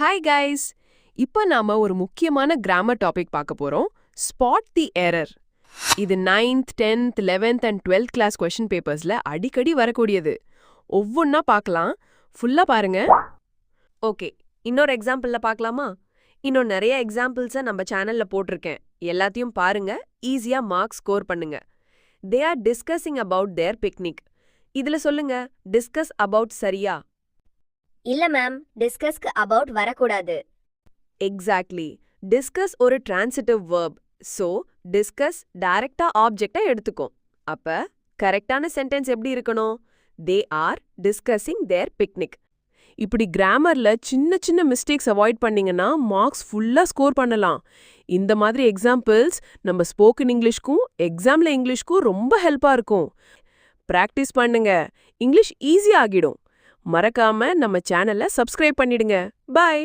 Hi guys இப்போ நாம ஒரு முக்கியமான கிராமர் டாபிக் பார்க்க போறோம். ஸ்பாட் தி எரர் இது ninth tenth eleventh and twelfth class question பேப்பர்ஸ்ல அடிக்கடி வரக்கூடியது. ஒவ்வொன்றா பார்க்கலாம். ஃபுல்லா பாருங்க. ஓகே இன்னொரு எக்ஸாம்பிள்ல பார்க்கலாமா? இன்னும் நிறைய எக்ஸாம்பிள்ஸை நம்ம சேனல்ல போட்டிருக்கேன். எல்லாத்தையும் பாருங்க. ஈஸியா மார்க் ஸ்கோர் பண்ணுங்க. They are discussing about their picnic இதுல சொல்லுங்க டிஸ்கஸ் அபவுட் சரியா? இல்ல மேம் டிஸ்கஸ்க்கு அபவுட் வரக்கூடாது. எக்ஸாக்ட்லி டிஸ்கஸ் ஒரு டிரான்சிட்டிவ் வேர்ப் ஸோ டிஸ்கஸ் டைரக்டா ஆப்ஜெக்டா எடுத்துக்கும். அப்ப கரெக்டான சென்டென்ஸ் எப்படி இருக்கணும்? They are discussing their picnic இப்படி கிராமர்ல சின்ன சின்ன மிஸ்டேக்ஸ் அவாய்ட் பண்ணீங்கன்னா மார்க்ஸ் ஃபுல்லா ஸ்கோர் பண்ணலாம். இந்த மாதிரி எக்ஸாம்பிள்ஸ் நம்ம ஸ்போக்கன் இங்கிலீஷ்க்கும் எக்ஸாம்ல இங்கிலீஷ்க்கும் ரொம்ப ஹெல்ப்பா இருக்கும். பிராக்டிஸ் பண்ணுங்க. இங்கிலீஷ் ஈஸி ஆகிடும். மறக்காம நம்ம சேனலை சப்ஸ்கிரைப் பண்ணிடுங்க. பாய்